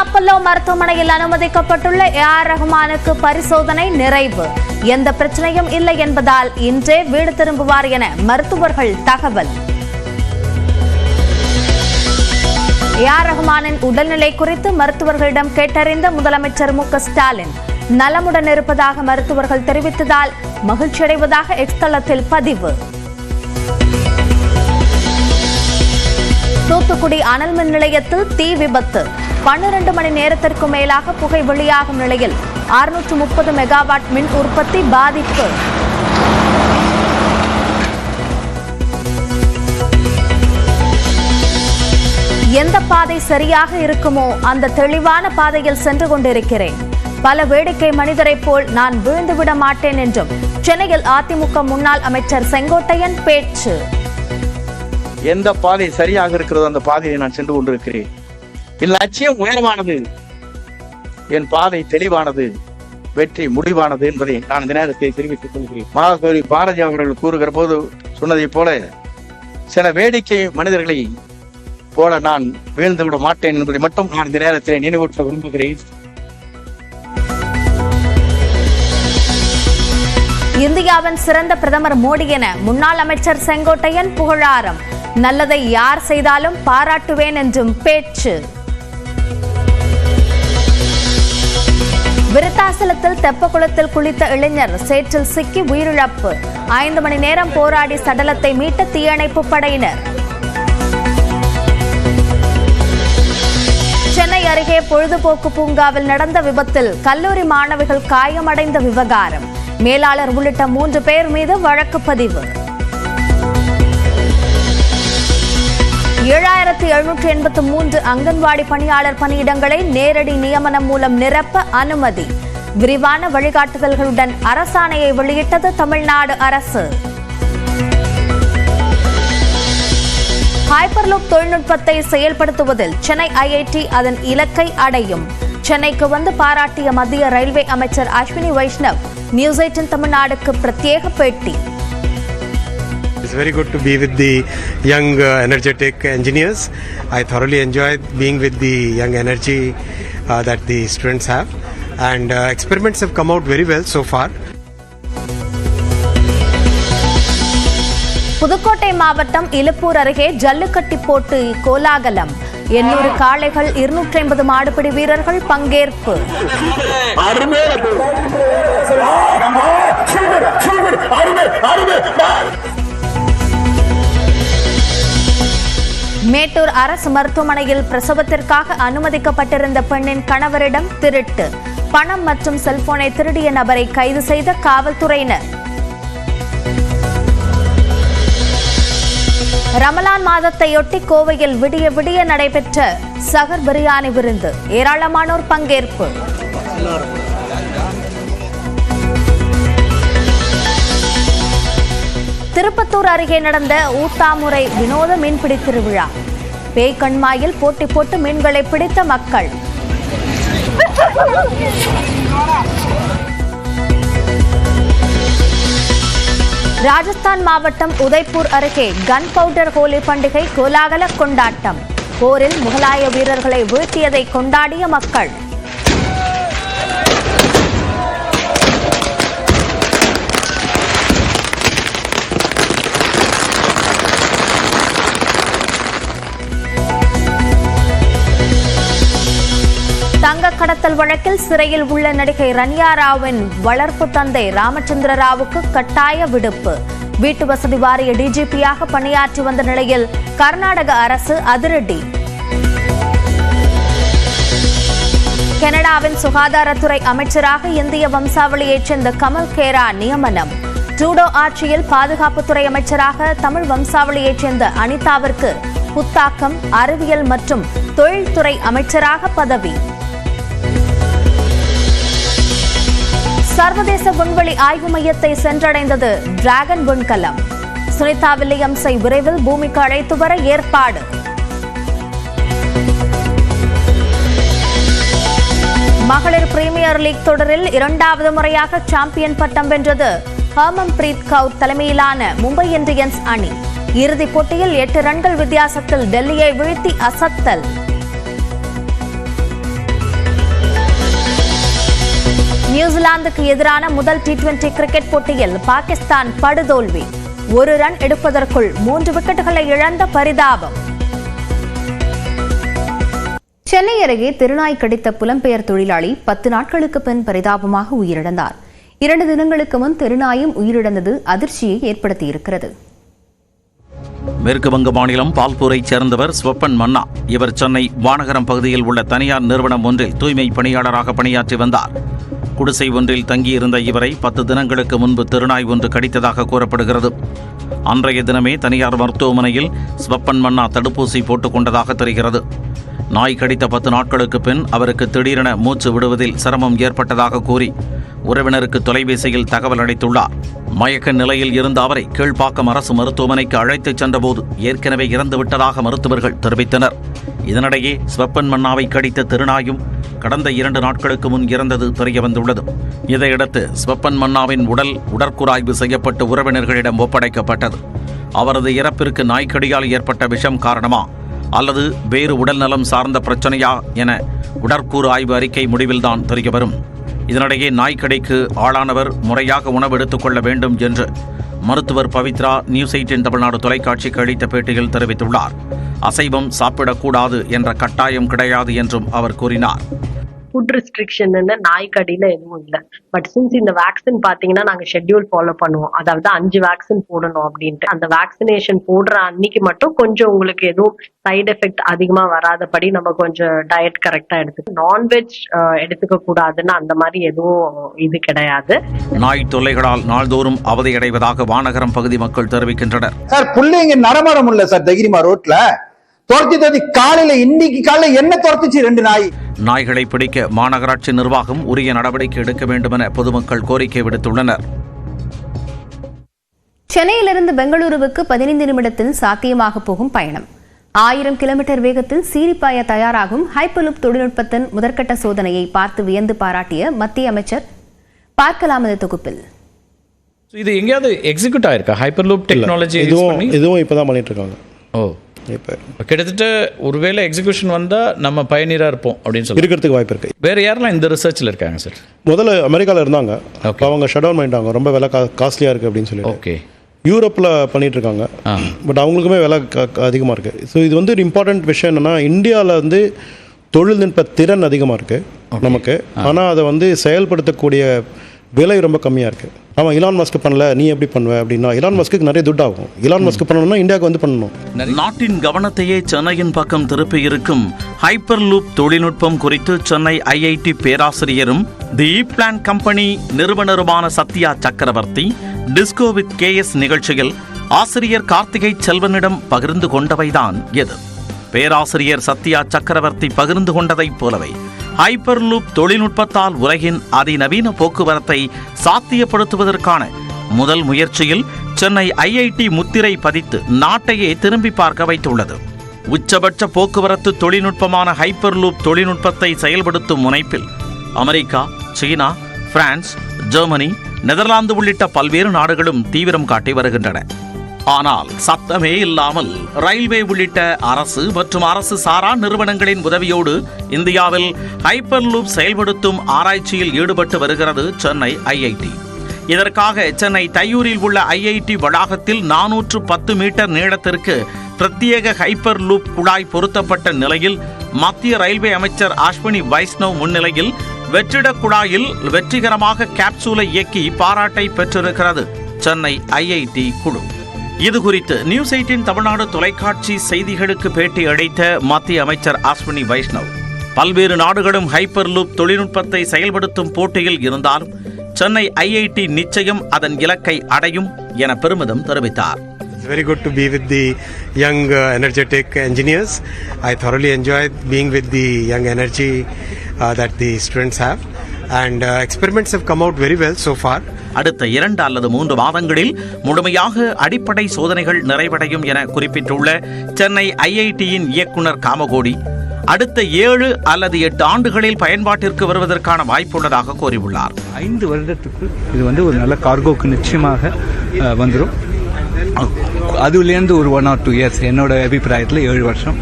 Apollo மருத்துவமனையில் அனுமதிக்கப்பட்டுள்ள A R ரஹ்மானுக்கு பரிசோதனை நிறைவு. எந்த பிரச்சனையும் இல்லை என்பதால் இன்றே வீடு திரும்புவார் என மருத்துவர்கள் தகவல். ஏ ஆர் ரஹ்மானின் உடல்நிலை குறித்து மருத்துவர்களிடம் கேட்டறிந்த முதலமைச்சர் மு க ஸ்டாலின் நலமுடன் இருப்பதாக மருத்துவர்கள் தெரிவித்ததால் மகிழ்ச்சியடைவதாக எக்ஸ்தளத்தில் பதிவு. தூத்துக்குடி அனல் மின் நிலையத்தில் தீ விபத்து. பன்னிரண்டு மணி நேரத்திற்கு மேலாக புகை வெளியாகும் நிலையில் அறுநூற்று முப்பது மெகாவாட் மின் உற்பத்தி பாதிப்பு. எந்த பாதை சரியாக இருக்குமோ அந்த தெளிவான பாதையில் சென்று கொண்டிருக்கிறேன். பல வேடிக்கை மனிதரைப் போல் நான் விழுந்துவிட மாட்டேன் என்றும் சென்னையில் அதிமுக முன்னாள் அமைச்சர் செங்கோட்டையன் பேச்சு. எந்த பாதை சரியாக இருக்கிறதோ அந்த பாதையை நான் சென்று கொண்டிருக்கிறேன். என் லட்சியம் உயரமானது. என் பாதை தெளிவானது. வெற்றி முடிவானது என்பதை நான் இந்த நேரத்தை தெரிவித்துக் கொள்கிறேன். மகாகவி பாரதி அவர்கள் கூறுகிற போது சொன்னதைப் போல சில வேடிக்கை மனிதர்களை போல நான் வீழ்ந்து விட மாட்டேன் என்பதை மட்டும் நான் இந்த நேரத்தில் நினைவூட்ட விரும்புகிறேன். இந்தியாவின் சிறந்த பிரதமர் மோடி என முன்னாள் அமைச்சர் செங்கோட்டையன் புகழாரம். நல்லதை யார் செய்தாலும் பாராட்டுவேன் என்றும் பேச்சு. விருத்தாசலத்தில் தெப்பக்குளத்தில் குளித்த இளைஞர் சேற்றில் சிக்கி உயிரிழப்பு. ஐந்து மணி நேரம் போராடி சடலத்தை மீட்ட தீயணைப்பு படையினர். சென்னை அருகே பொழுதுபோக்கு பூங்காவில் நடந்த விபத்தில் கல்லூரி மாணவிகள் காயமடைந்த விவகாரம். மேலாளர் உள்ளிட்ட மூன்று பேர் மீது வழக்கு பதிவு. ஏழாயிரத்தி எழுநூற்றி எண்பத்தி மூன்று அங்கன்வாடி பணியாளர் பணியிடங்களை நேரடி நியமனம் மூலம் நிரப்ப அனுமதி. விரிவான வழிகாட்டுதல்களுடன் அரசாணையை வெளியிட்டது தமிழ்நாடு அரசு. ஹைப்பர்லூப் தொழில்நுட்பத்தை செயல்படுத்துவதில் சென்னை ஐஐடி அதன் இலக்கை அடையும். சென்னைக்கு வந்து பாராட்டிய மத்திய ரயில்வே அமைச்சர் அஸ்வினி வைஷ்ணவ் நியூஸ் எயிட்டின் தமிழ்நாடுக்கு பிரத்யேக பேட்டி. It's very good to be with the young, uh, energetic engineers. I thoroughly enjoyed being with the young energy uh, that the students have. And uh, experiments have come out very well so far. Pudukkottai மாவட்டம் இலுப்பூர் அருகே ஜல்லிக்கட்டு போட்டு கோலாகலம் எண்ணூறு காளைகள் இருநூற்றி ஐம்பது மாடுபிடி வீரர்கள் பங்கேற்பு மேட்டூர் அரசு மருத்துவமனையில் பிரசவத்திற்காக அனுமதிக்கப்பட்டிருந்த பெண்ணின் கணவரிடம் திருட்டு. பணம் மற்றும் செல்போனை திருடிய நபரை கைது செய்த காவல்துறையினர். ரமலான் மாதத்தையொட்டி கோவையில் விடிய விடிய நடைபெற்ற சகர் பிரியாணி விருந்து. ஏராளமானோர் பங்கேற்பு. திருப்பத்தூர் அருகே நடந்த ஊத்தாமுறை வினோத மீன்பிடி திருவிழா. பேய் கண்மாயில் போட்டி போட்டு மீன்களை பிடித்த மக்கள். ராஜஸ்தான் மாவட்டம் உதய்பூர் அருகே கன் பவுடர் ஹோலி பண்டிகை கோலாகல கொண்டாட்டம். போரில் முகலாய வீரர்களை வீழ்த்தியதை கொண்டாடிய மக்கள். தங்க கடத்தல் வழக்கில் சிறையில் உள்ள நடிகை ரன்யா ராவின் வளர்ப்பு தந்தை ராமச்சந்திர ராவுக்கு கட்டாய விடுப்பு. வீட்டு வசதி வாரிய டிஜிபியாக பணியாற்றி வந்த நிலையில் கர்நாடக அரசு அதிரடி. கனடாவின் சுகாதாரத்துறை அமைச்சராக இந்திய வம்சாவளியைச் சேர்ந்த கமல் கேரா நியமனம். ஜூடோ ஆட்சியில் பாதுகாப்புத்துறை அமைச்சராக தமிழ் வம்சாவளியைச் சேர்ந்த அனிதாவிற்கு புத்தாக்கம் அறிவியல் மற்றும் தொழில்துறை அமைச்சராக பதவி. சர்வதேச விண்வெளி ஆய்வு மையத்தை சென்றடைந்தது டிராகன் விண்கலம். சுனிதா வில்லியம்ஸை விரைவில் பூமிக்கு அழைத்து வர ஏற்பாடு. மகளிர் பிரீமியர் லீக் தொடரில் இரண்டாவது முறையாக சாம்பியன் பட்டம் வென்றது ஹர்மன்பிரீத் கவுர் தலைமையிலான மும்பை இந்தியன்ஸ் அணி. இறுதிப் போட்டியில் எட்டு ரன்கள் வித்தியாசத்தில் டெல்லியை வீழ்த்தி அசத்தல். நியூசிலாந்துக்கு எதிரான முதல் டி டுவெண்டி கிரிக்கெட் போட்டியில் பாகிஸ்தான் படுதோல்வி. ஒரு ரன் எடுப்பதற்குள் மூன்று விக்கெட்டுகளை இழந்த பரிதாபம். சென்னை அருகே திருநாய் கடித்த புலம்பெயர் தொழிலாளி பத்து நாட்களுக்கு பின் பரிதாபமாக உயிரிழந்தார். இரண்டு தினங்களுக்கு முன் திருநாயும் உயிரிழந்தது அதிர்ச்சியை ஏற்படுத்தியிருக்கிறது. மேற்கு வங்க மாநிலம் பால்பூரைச் சேர்ந்தவர் ஸ்வப்பன் மன்னா. இவர் சென்னை வானகரம் பகுதியில் உள்ள தனியார் நிறுவனம் ஒன்றில் தூய்மை பணியாளராக பணியாற்றி வந்தார். குடிசை ஒன்றில் தங்கியிருந்த இவரை பத்து தினங்களுக்கு முன்பு திருநாய் ஒன்று கடித்ததாக கூறப்படுகிறது. அன்றைய தினமே தனியார் மருத்துவமனையில் ஸ்வப்பன் மன்னா தடுப்பூசி போட்டுக்கொண்டதாக தெரிகிறது. நாய் கடித்த பத்து நாட்களுக்கு பின் அவருக்கு திடீரென மூச்சு விடுவதில் சிரமம் ஏற்பட்டதாக கூறி உறவினருக்கு தொலைபேசியில் தகவல் அளித்துள்ளார். மயக்க நிலையில் இருந்த அவரை கீழ்ப்பாக்கம் அரசு மருத்துவமனைக்கு அழைத்துச் சென்றபோது ஏற்கனவே இறந்துவிட்டதாக மருத்துவர்கள் தெரிவித்தனர். இதனிடையே ஸ்வப்பன் மன்னாவை கடித்த திருநாயும் கடந்த இரண்டு நாட்களுக்கு முன் இறந்தது தெரியவந்துள்ளது. இதையடுத்து ஸ்வப்பன் மன்னாவின் உடல் உடற்குறாய்வு செய்யப்பட்டு உறவினர்களிடம் ஒப்படைக்கப்பட்டது. அவரது இறப்பிற்கு நாய்க்கடியால் ஏற்பட்ட விஷம் காரணமா அல்லது வேறு உடல்நலம் சார்ந்த பிரச்சனையா என உடற்கூறு ஆய்வு அறிக்கை முடிவில்தான் தெரியவரும். இதனிடையே நாய்க்கடைக்கு ஆளானவர் முறையாக உணவு எடுத்துக்கொள்ள வேண்டும் என்று மருத்துவர் பவித்ரா நியூஸ் எயிட்டின் தமிழ்நாடு தொலைக்காட்சிக்கு அளித்த பேட்டியில் தெரிவித்துள்ளார். அசைவம் சாப்பிடக்கூடாது என்ற கட்டாயம் கிடையாது என்றும் அவர் கூறினார். ஃபுட் ரெஸ்ட்ரிக்ஷன் நாய்க்கடியில எதுவும் இல்லை. பட் சின்ஸ் இந்த வேக்சின் பாத்தீங்கன்னா நாங்க ஷெட்யூல் ஃபாலோ பண்ணுவோம். அதாவது அஞ்சு வேக்சின் போடணும் அப்படின்ட்டு. அந்த வேக்சினேஷன் போடுற அன்னைக்கு மட்டும் கொஞ்சம் உங்களுக்கு எதுவும் சைடு எஃபெக்ட் அதிகமா வராதபடி நம்ம கொஞ்சம் டயட் கரெக்டா எடுத்துக்கணும் நான்வெஜ் எடுத்துக்க கூடாதுன்னு அந்த மாதிரி எதுவும் இது கிடையாது. நாய் தொல்லைகளால் நாள்தோறும் அவதியடைவதாக வானகரம் பகுதி மக்கள் தெரிவிக்கின்றனர். சார் பிள்ளைங்க நடமாட முடியல சார் தைரியமா ரோட்ல. துரத்தி காலையில இன்னைக்கு காலையில என்ன துரத்துச்சு ரெண்டு நாய்? நாய்களை பிடிக்க மாநகராட்சி நிர்வாகம் உரிய நடவடிக்கை எடுக்க வேண்டுமென பொதுமக்கள் கோரிக்கை விடுத்துள்ளனர். சென்னையிலிருந்து பெங்களூருவுக்கு பதினைந்து நிமிடத்தில் சாத்தியமாக போகும் பயணம். ஆயிரம் கிலோமீட்டர் வேகத்தில் சீரிப்பாய தயாராகும் ஹைப்பர்லூப் தொழில்நுட்பத்தின் முதற்கட்ட சோதனையை பார்த்து வியந்து பாராட்டிய மத்திய அமைச்சர் பார்க்கலாம் இந்த தொகுப்பில். So, இது எங்கேயாவது எக்ஸிக்யூட் ஆயிருக்கா? ஹைப்பர் லூப் டெக்னாலஜி யூஸ் இதுவும் பண்ணி இதுவும் இப்போ தான் பண்ணிட்டு இருக்காங்க. ஓ. கிட்டத்தட்ட ஒருவேளை எக்ஸிக்யூஷன் வந்தா நம்ம பயனீராக இருப்போம் அப்படின்னு சொல்லி இருக்கிறதுக்கு வாய்ப்பு இருக்கு. வேற யாரெல்லாம் இந்த ரிசர்ச்ல இருக்காங்க சார் முதல்ல அமெரிக்காவில் இருந்தாங்க. அப்போ அவங்க ஷட் டவுன் பண்ணிட்டாங்க. ரொம்ப விலை கா காஸ்ட்லியாக இருக்குது அப்படின்னு சொல்லிட்டு. ஓகே யூரோப்பில் பண்ணிட்டு இருக்காங்க. பட் அவங்களுக்குமே விலை அதிகமாக இருக்குது ஸோ இது வந்து ஒரு இம்பார்ட்டன்ட் விஷயம் என்னென்னா இந்தியாவில் வந்து தொழில்நுட்ப திறன் அதிகமாக இருக்குது நமக்கு. ஆனால் அதை வந்து செயல்படுத்தக்கூடிய விலை ரொம்ப கம்மியாக இருக்குது ஆமாம் இலான் மஸ்க் பண்ணல நீ எப்படி பண்ணுவ அப்படின்னா இலான் மஸ்க்கு நிறைய துட் ஆகும். இலான் மஸ்க் பண்ணணும்னா இந்தியாவுக்கு வந்து பண்ணணும். நாட்டின் கவனத்தையே சென்னையின் பக்கம் திருப்பி இருக்கும் ஹைப்பர் லூப் தொழில்நுட்பம் குறித்து சென்னை ஐஐடி பேராசிரியரும் தி பிளான் கம்பெனி நிறுவனருமான Sathya Chakravarthy disco with K S நிகழ்ச்சியில் ஆசிரியர் கார்த்திகை செல்வனிடம் பகிர்ந்து கொண்டவைதான் எது பேராசிரியர் சத்யா சக்கரவர்த்தி பகிர்ந்து கொண்டதைப் போலவே ஹைப்பர் லூப் தொழில்நுட்பத்தால் உலகின் அதிநவீன போக்குவரத்தை சாத்தியப்படுத்துவதற்கான முதல் முயற்சியில் சென்னை ஐஐடி முத்திரை பதித்து நாட்டையே திரும்பி பார்க்க வைத்துள்ளது. உச்சபட்ச போக்குவரத்து தொழில்நுட்பமான ஹைப்பர் லூப் தொழில்நுட்பத்தை செயல்படுத்தும் முனைப்பில் America China France Germany Netherlands உள்ளிட்ட பல்வேறு நாடுகளும் தீவிரம் காட்டி வருகின்றன. ஆனால் சத்தமே இல்லாமல் ரயில்வே உள்ளிட்ட அரசு மற்றும் அரசு சாரா நிறுவனங்களின் உதவியோடு இந்தியாவில் ஹைப்பர் லூப் செயல்படுத்தும் ஆராய்ச்சியில் ஈடுபட்டு வருகிறது சென்னை ஐஐடி. இதற்காக சென்னை தையூரில் உள்ள ஐஐடி வளாகத்தில் நானூற்று பத்து மீட்டர் நீளத்திற்கு பிரத்யேக ஹைப்பர் லூப் குழாய் பொருத்தப்பட்ட நிலையில் மத்திய ரயில்வே அமைச்சர் அஸ்வினி வைஷ்ணவ் முன்னிலையில் வெற்றிட குழாயில் வெற்றிகரமாக கேப்சூலை இயக்கி பாராட்டை பெற்றிருக்கிறது சென்னை ஐஐடி குழு. இது குறித்து நியூஸ் எயிட்டின் தமிழ்நாடு தொலைக்காட்சி செய்திகளுக்கு பேட்டி அளித்த மத்திய அமைச்சர் அஸ்வினி வைஷ்ணவ் பல்வேறு நாடுகளும் ஹைப்பர் லூப் தொழில்நுட்பத்தை செயல்படுத்தும் போட்டியில் இருந்தாலும் சென்னை ஐஐடி நிச்சயம் அதன் இலக்கை அடையும் என பெருமிதம் தெரிவித்தார் It's very good to be with the young, uh, energetic engineers. I thoroughly enjoyed being with the young energy uh, that the students have. And uh, experiments have come out very well so far. அடுத்த இரண்டு அல்லது மூன்று மாதங்களில் முழுமையாக அடிப்படை சோதனைகள் நிறைவடையும் என குறிப்பிட்டுள்ள சென்னை ஐஐடியின் இயக்குனர் காமகோடி அடுத்த ஏழு அல்லது எட்டு ஆண்டுகளில் பயன்பாட்டிற்கு வருவதற்கான வாய்ப்புள்ளதாக கூறியுள்ளார். ஐந்து வருடத்துக்குள் இது வந்து ஒரு நல்ல கார்கோக்கு நிச்சயமாக அஹ், வந்துரும். அதுலேருந்து ஒரு ஒன் ஆர் டூ இயர்ஸ் என்னோட அபிப்பிராயத்தில் ஏழு வருஷம்.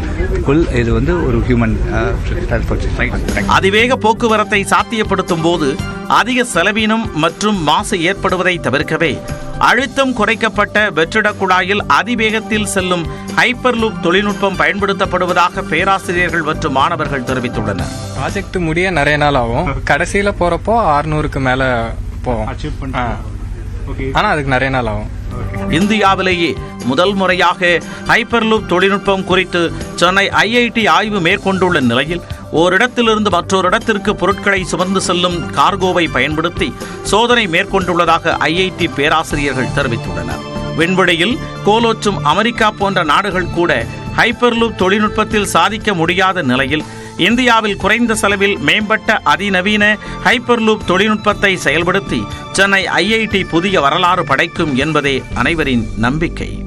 ஃபுல் இது வந்து ஒரு ஹியூமன் டிரான்ஸ்போர்ட் அதிவேக போக்குவரத்தை சாத்தியப்படுத்தும் போது அதிக செலவினம் மற்றும் மாசு ஏற்படுவதை தவிர்க்கவே அழுத்தம் குறைக்கப்பட்ட வெற்றிட குழாயில் அதிவேகத்தில் செல்லும் ஹைப்பர்லூப் தொழில்நுட்பம் பயன்படுத்தப்படுவதாக பேராசிரியர்கள் மற்றும் மாணவர்கள் தெரிவித்துள்ளனர். ப்ராஜெக்ட் முடிய நிறைய நாள் ஆகும். கடைசியில போறப்போ ஆறுநூறுக்கு மேல போவோம். ஆ. ஆனா அதுக்கு நிறைய நாள் ஆகும். இந்தியாவிலேயே முதல் முறையாக ஹைப்பர்லூப் தொழில்நுட்பம் குறித்து சென்னை ஐஐடி ஆய்வு மேற்கொண்டுள்ள நிலையில் ஓரிடத்திலிருந்து மற்றொரு இடத்திற்கு பொருட்களை சுமந்து செல்லும் கார்கோவை பயன்படுத்தி சோதனை மேற்கொண்டுள்ளதாக ஐஐடி பேராசிரியர்கள் தெரிவித்துள்ளனர். விண்வெளியில் கோலோச்சும் அமெரிக்கா போன்ற நாடுகள் கூட ஹைப்பர்லூப் தொழில்நுட்பத்தில் சாதிக்க முடியாத நிலையில் இந்தியாவில் குறைந்த செலவில் மேம்பட்ட அதிநவீன ஹைப்பர்லூப் தொழில்நுட்பத்தை செயல்படுத்தி சென்னை ஐஐடி புதிய வரலாறு படைக்கும் என்பதே அனைவரின் நம்பிக்கை.